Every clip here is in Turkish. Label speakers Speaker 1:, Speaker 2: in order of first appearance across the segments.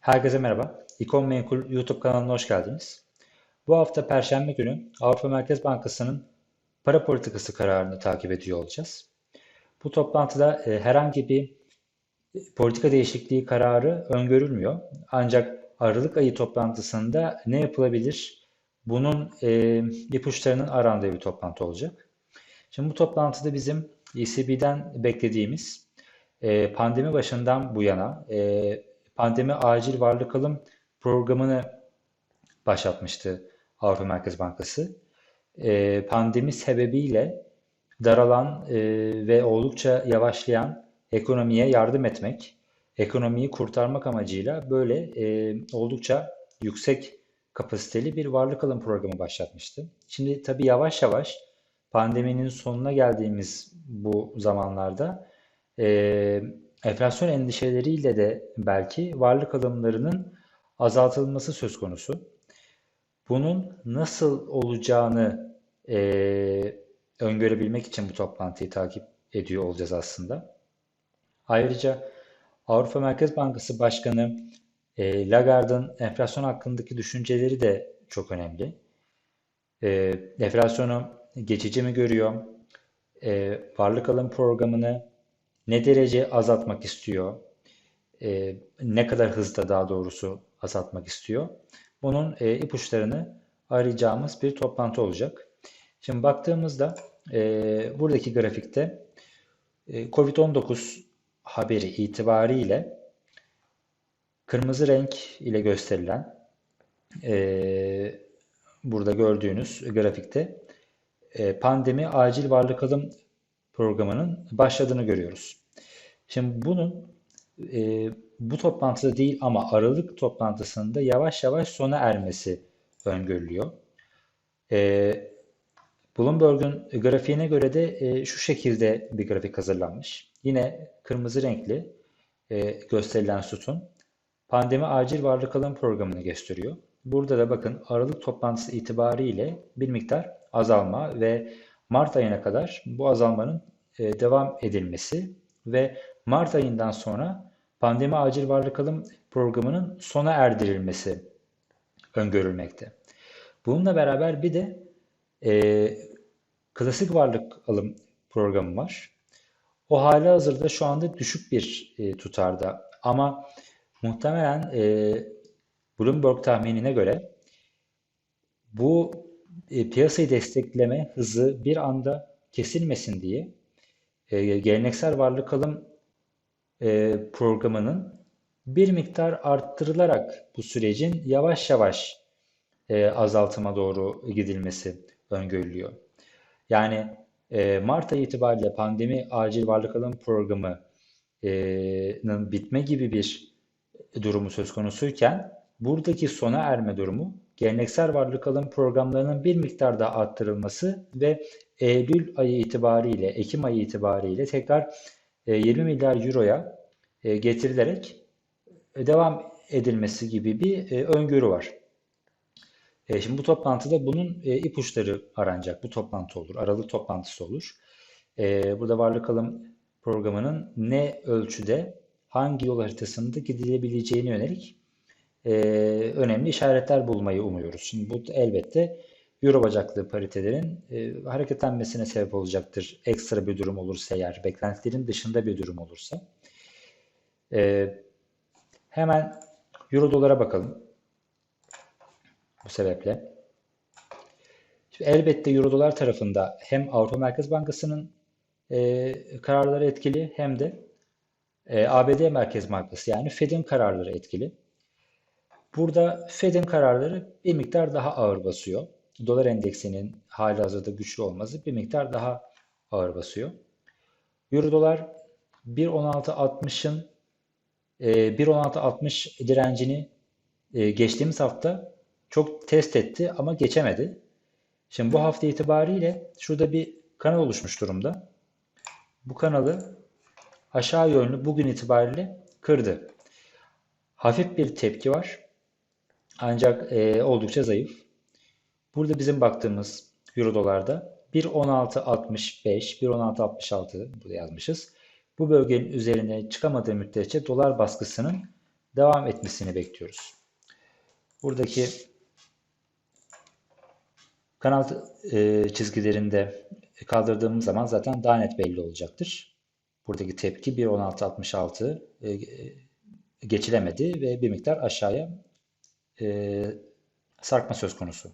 Speaker 1: Herkese merhaba. İkon Menkul YouTube kanalına hoş geldiniz. Bu hafta Perşembe günü Avrupa Merkez Bankası'nın para politikası kararını takip ediyor olacağız. Bu toplantıda e, herhangi bir politika değişikliği kararı öngörülmüyor. Ancak Aralık ayı toplantısında ne yapılabilir? Bunun e, ipuçlarının arandığı bir toplantı olacak. Şimdi bu toplantıda bizim ECB'den beklediğimiz e, pandemi başından bu yana e, pandemi acil varlık alım programını başlatmıştı Avrupa Merkez Bankası. E, pandemi sebebiyle daralan e, ve oldukça yavaşlayan ekonomiye yardım etmek, ekonomiyi kurtarmak amacıyla böyle e, oldukça yüksek kapasiteli bir varlık alım programı başlatmıştı. Şimdi tabii yavaş yavaş pandeminin sonuna geldiğimiz bu zamanlarda e, enflasyon endişeleriyle de belki varlık alımlarının azaltılması söz konusu. Bunun nasıl olacağını e, öngörebilmek için bu toplantıyı takip ediyor olacağız aslında. Ayrıca Avrupa Merkez Bankası Başkanı e, Lagarde'ın enflasyon hakkındaki düşünceleri de çok önemli. E, enflasyonu geçici mi görüyor? E, varlık alım programını ne derece azaltmak istiyor? E, ne kadar hızda daha doğrusu azaltmak istiyor? Bunun e, ipuçlarını arayacağımız bir toplantı olacak. Şimdi baktığımızda e, buradaki grafikte e, COVID-19 haberi itibariyle kırmızı renk ile gösterilen e, burada gördüğünüz grafikte e, pandemi acil varlık alım programının başladığını görüyoruz. Şimdi bunun e, bu toplantıda değil ama Aralık toplantısında yavaş yavaş sona ermesi öngörülüyor. E, Bloomberg'un grafiğine göre de e, şu şekilde bir grafik hazırlanmış. Yine kırmızı renkli e, gösterilen sütun pandemi acil varlık alım programını gösteriyor. Burada da bakın Aralık toplantısı itibariyle bir miktar azalma ve Mart ayına kadar bu azalmanın e, devam edilmesi ve Mart ayından sonra pandemi acil varlık alım programının sona erdirilmesi öngörülmekte. Bununla beraber bir de e, klasik varlık alım programı var. O hali hazırda şu anda düşük bir e, tutarda ama muhtemelen e, Bloomberg tahminine göre bu e, piyasayı destekleme hızı bir anda kesilmesin diye e, geleneksel varlık alım e, programının bir miktar arttırılarak bu sürecin yavaş yavaş e, azaltıma doğru gidilmesi öngörülüyor. Yani e, Mart ayı itibariyle pandemi acil varlık alım programının bitme gibi bir durumu söz konusuyken buradaki sona erme durumu geleneksel varlık alım programlarının bir miktar daha arttırılması ve Eylül ayı itibariyle, Ekim ayı itibariyle tekrar 20 milyar euroya getirilerek devam edilmesi gibi bir öngörü var. Şimdi bu toplantıda bunun ipuçları aranacak. Bu toplantı olur. Aralık toplantısı olur. Burada varlık alım programının ne ölçüde hangi yol haritasında gidilebileceğine yönelik önemli işaretler bulmayı umuyoruz. Şimdi bu elbette Euro bacaklı paritelerin e, hareketlenmesine sebep olacaktır. Ekstra bir durum olursa eğer, beklentilerin dışında bir durum olursa. E, hemen Euro dolara bakalım. Bu sebeple. Şimdi elbette Euro dolar tarafında hem Avrupa Merkez Bankası'nın e, kararları etkili hem de e, ABD Merkez Bankası yani Fed'in kararları etkili. Burada Fed'in kararları bir miktar daha ağır basıyor dolar endeksinin hali hazırda güçlü olması bir miktar daha ağır basıyor. Euro dolar 1.1660'ın 1.1660 e, direncini e, geçtiğimiz hafta çok test etti ama geçemedi. Şimdi bu hafta itibariyle şurada bir kanal oluşmuş durumda. Bu kanalı aşağı yönlü bugün itibariyle kırdı. Hafif bir tepki var. Ancak e, oldukça zayıf. Burada bizim baktığımız Euro dolarda 1.1665, 1.1666 burada yazmışız. Bu bölgenin üzerine çıkamadığı müddetçe dolar baskısının devam etmesini bekliyoruz. Buradaki kanal e, çizgilerinde kaldırdığımız zaman zaten daha net belli olacaktır. Buradaki tepki 1.16.66 e, geçilemedi ve bir miktar aşağıya e, sarkma söz konusu.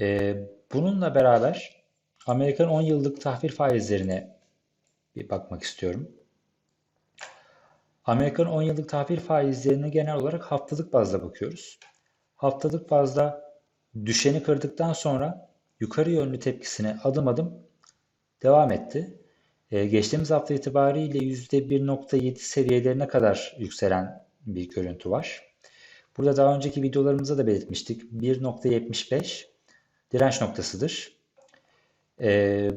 Speaker 1: E, bununla beraber Amerikan 10 yıllık tahvil faizlerine bir bakmak istiyorum. Amerikan 10 yıllık tahvil faizlerine genel olarak haftalık bazda bakıyoruz. Haftalık bazda düşeni kırdıktan sonra yukarı yönlü tepkisine adım adım devam etti. Ee, geçtiğimiz hafta itibariyle %1.7 seviyelerine kadar yükselen bir görüntü var. Burada daha önceki videolarımızda da belirtmiştik. 1.75 direnç noktasıdır. Ee,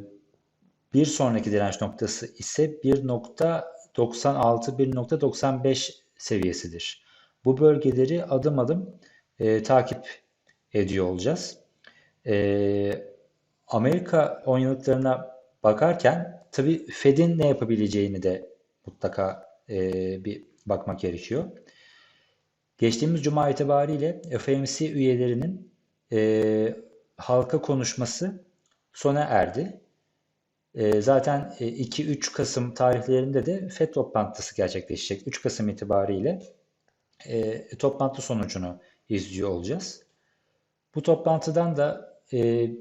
Speaker 1: bir sonraki direnç noktası ise 1.96-1.95 seviyesidir. Bu bölgeleri adım adım e, takip ediyor olacağız. E, Amerika 10 yıllıklarına bakarken tabii Fed'in ne yapabileceğini de mutlaka e, bir bakmak gerekiyor. Geçtiğimiz cuma itibariyle FOMC üyelerinin e, halka konuşması sona erdi. E, zaten 2-3 e, Kasım tarihlerinde de FED toplantısı gerçekleşecek. 3 Kasım itibariyle e, toplantı sonucunu izliyor olacağız. Bu toplantıdan da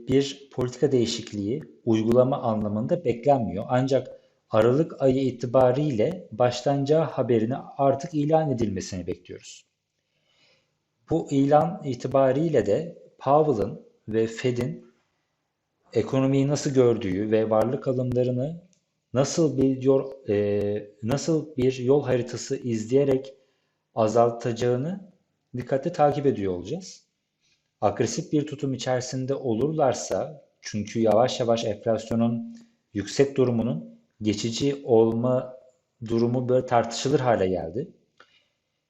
Speaker 1: bir politika değişikliği uygulama anlamında beklenmiyor. Ancak Aralık ayı itibariyle başlanacağı haberini artık ilan edilmesini bekliyoruz. Bu ilan itibariyle de Powell'ın ve Fed'in ekonomiyi nasıl gördüğü ve varlık alımlarını nasıl bir yol, e, nasıl bir yol haritası izleyerek azaltacağını dikkatli takip ediyor olacağız. Agresif bir tutum içerisinde olurlarsa çünkü yavaş yavaş enflasyonun yüksek durumunun geçici olma durumu böyle tartışılır hale geldi.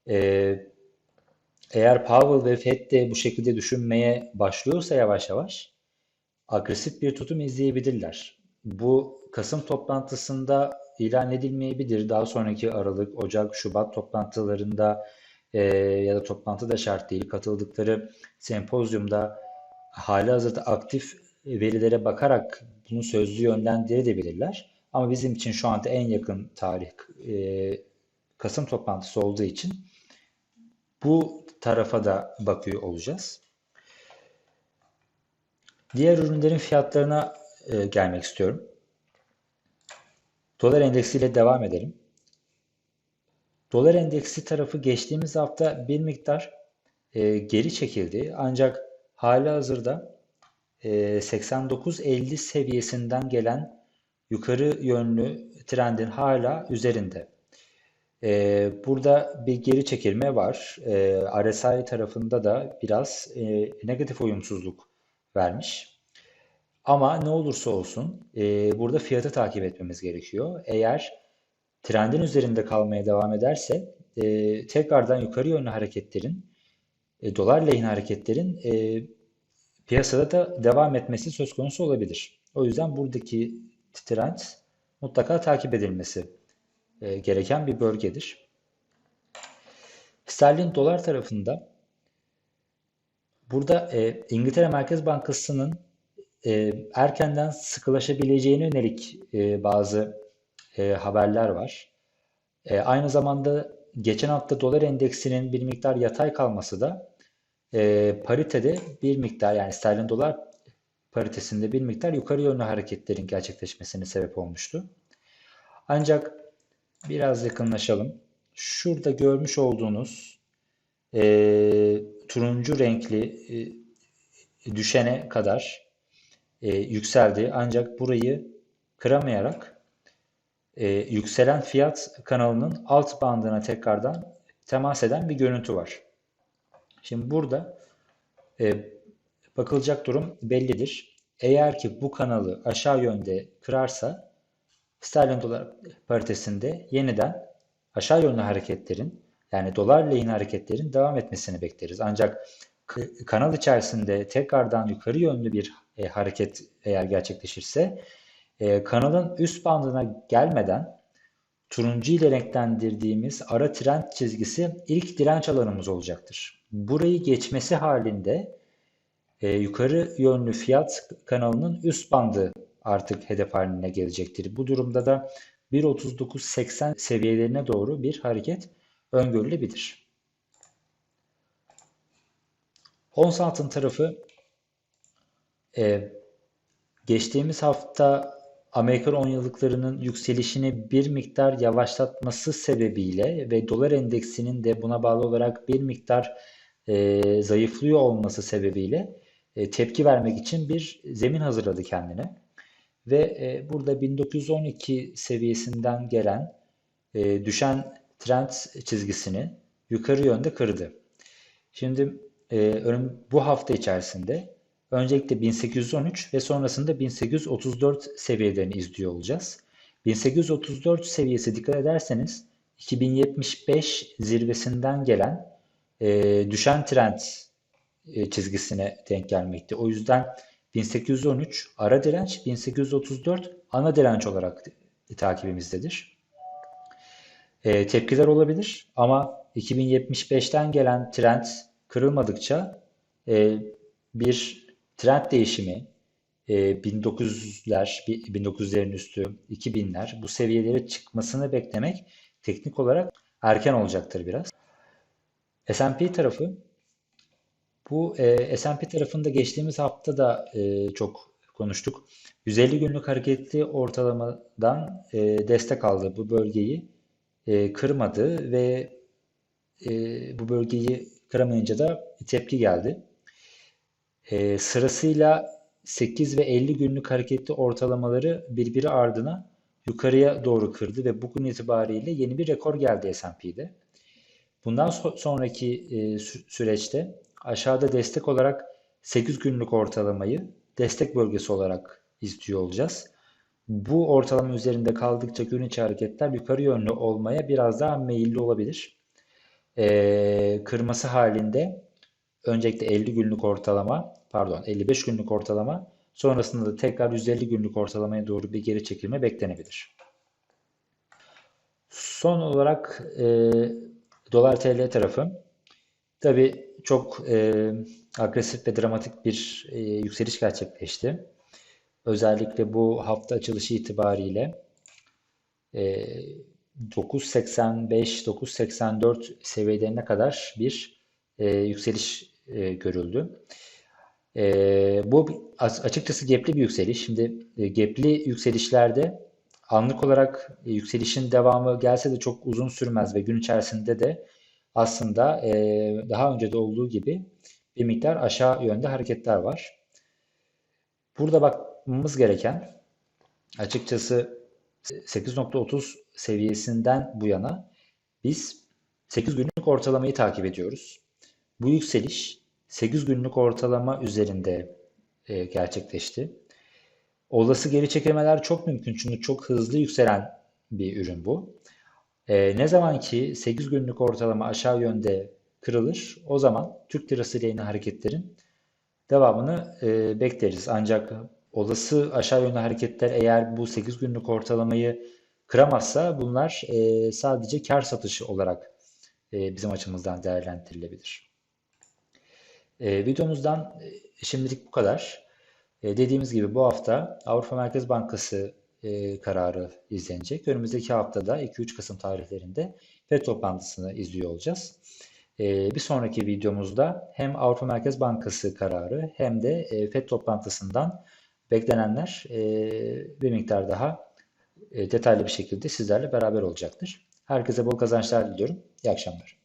Speaker 1: Ee, eğer Powell ve Fed de bu şekilde düşünmeye başlıyorsa yavaş yavaş agresif bir tutum izleyebilirler. Bu Kasım toplantısında ilan edilmeyebilir. Daha sonraki Aralık, Ocak, Şubat toplantılarında e, ya da toplantı da şart değil. Katıldıkları sempozyumda hali hazırda aktif verilere bakarak bunu sözlü yönlendirebilirler. Ama bizim için şu anda en yakın tarih e, Kasım toplantısı olduğu için bu tarafa da bakıyor olacağız. Diğer ürünlerin fiyatlarına e, gelmek istiyorum. Dolar endeksiyle devam edelim. Dolar endeksi tarafı geçtiğimiz hafta bir miktar e, geri çekildi. Ancak hali hazırda e, 89.50 seviyesinden gelen yukarı yönlü trendin hala üzerinde. E, burada bir geri çekilme var. E, RSI tarafında da biraz e, negatif uyumsuzluk vermiş. Ama ne olursa olsun e, burada fiyatı takip etmemiz gerekiyor. Eğer trendin üzerinde kalmaya devam ederse e, tekrardan yukarı yönlü hareketlerin, e, dolar lehine hareketlerin e, piyasada da devam etmesi söz konusu olabilir. O yüzden buradaki trend mutlaka takip edilmesi e, gereken bir bölgedir. Sterlin dolar tarafında Burada e, İngiltere Merkez Bankası'nın e, erkenden sıkılaşabileceğine yönelik e, bazı e, haberler var. E, aynı zamanda geçen hafta dolar endeksinin bir miktar yatay kalması da e, paritede bir miktar yani sterlin dolar paritesinde bir miktar yukarı yönlü hareketlerin gerçekleşmesine sebep olmuştu. Ancak biraz yakınlaşalım. Şurada görmüş olduğunuz e, turuncu renkli e, düşene kadar e, yükseldi. Ancak burayı kıramayarak e, yükselen fiyat kanalının alt bandına tekrardan temas eden bir görüntü var. Şimdi burada e, bakılacak durum bellidir. Eğer ki bu kanalı aşağı yönde kırarsa sterlin dolar paritesinde yeniden aşağı yönlü hareketlerin yani dolar lehine hareketlerin devam etmesini bekleriz. Ancak kanal içerisinde tekrardan yukarı yönlü bir e, hareket eğer gerçekleşirse e, kanalın üst bandına gelmeden turuncu ile renklendirdiğimiz ara trend çizgisi ilk direnç alanımız olacaktır. Burayı geçmesi halinde e, yukarı yönlü fiyat kanalının üst bandı artık hedef haline gelecektir. Bu durumda da 1.39.80 seviyelerine doğru bir hareket öngörülebilir. Ons altın tarafı e, geçtiğimiz hafta Amerikan 10 yıllıklarının yükselişini bir miktar yavaşlatması sebebiyle ve dolar endeksinin de buna bağlı olarak bir miktar e, zayıflıyor olması sebebiyle e, tepki vermek için bir zemin hazırladı kendine. Ve e, burada 1912 seviyesinden gelen e, düşen trend çizgisini yukarı yönde kırdı. Şimdi e, bu hafta içerisinde öncelikle 1813 ve sonrasında 1834 seviyelerini izliyor olacağız. 1834 seviyesi dikkat ederseniz 2075 zirvesinden gelen e, düşen trend e, çizgisine denk gelmekte. O yüzden 1813 ara direnç, 1834 ana direnç olarak takibimizdedir. E, tepkiler olabilir ama 2075'ten gelen trend kırılmadıkça e, bir trend değişimi e, 1900'ler, 1900'lerin üstü, 2000'ler bu seviyelere çıkmasını beklemek teknik olarak erken olacaktır biraz. S&P tarafı bu e, S&P tarafında geçtiğimiz hafta da e, çok konuştuk. 150 günlük hareketli ortalamadan e, destek aldı bu bölgeyi e, kırmadı ve e, bu bölgeyi kıramayınca da tepki geldi. E, sırasıyla 8 ve 50 günlük hareketli ortalamaları birbiri ardına yukarıya doğru kırdı ve bugün itibariyle yeni bir rekor geldi S&P'de. Bundan so sonraki e, sü süreçte aşağıda destek olarak 8 günlük ortalamayı destek bölgesi olarak izliyor olacağız. Bu ortalama üzerinde kaldıkça gün içi hareketler yukarı yönlü olmaya biraz daha meyilli olabilir. Ee, kırması halinde öncelikle 50 günlük ortalama, pardon 55 günlük ortalama, sonrasında da tekrar 150 günlük ortalamaya doğru bir geri çekilme beklenebilir. Son olarak e, dolar TL tarafı. Tabi çok e, agresif ve dramatik bir e, yükseliş gerçekleşti. Özellikle bu hafta açılışı itibariyle e, 9.85-9.84 seviyelerine kadar bir e, yükseliş e, görüldü. E, bu açıkçası gepli bir yükseliş. Şimdi e, gepli yükselişlerde anlık olarak e, yükselişin devamı gelse de çok uzun sürmez ve gün içerisinde de aslında e, daha önce de olduğu gibi bir miktar aşağı yönde hareketler var. Burada bakmamız gereken açıkçası 8.30 seviyesinden bu yana biz 8 günlük ortalamayı takip ediyoruz. Bu yükseliş 8 günlük ortalama üzerinde e, gerçekleşti. Olası geri çekilmeler çok mümkün çünkü çok hızlı yükselen bir ürün bu. E, ne zaman ki 8 günlük ortalama aşağı yönde kırılır o zaman Türk lirası lehine hareketlerin devamını e, bekleriz. Ancak olası aşağı yönlü hareketler eğer bu 8 günlük ortalamayı kıramazsa bunlar e, sadece kar satışı olarak e, bizim açımızdan değerlendirilebilir. E, videomuzdan e, şimdilik bu kadar. E, dediğimiz gibi bu hafta Avrupa Merkez Bankası e, kararı izlenecek. Önümüzdeki haftada 2-3 Kasım tarihlerinde FED toplantısını izliyor olacağız. E, bir sonraki videomuzda hem Avrupa Merkez Bankası kararı hem de e, FED toplantısından beklenenler e, bir miktar daha e, detaylı bir şekilde sizlerle beraber olacaktır. Herkese bol kazançlar diliyorum. İyi akşamlar.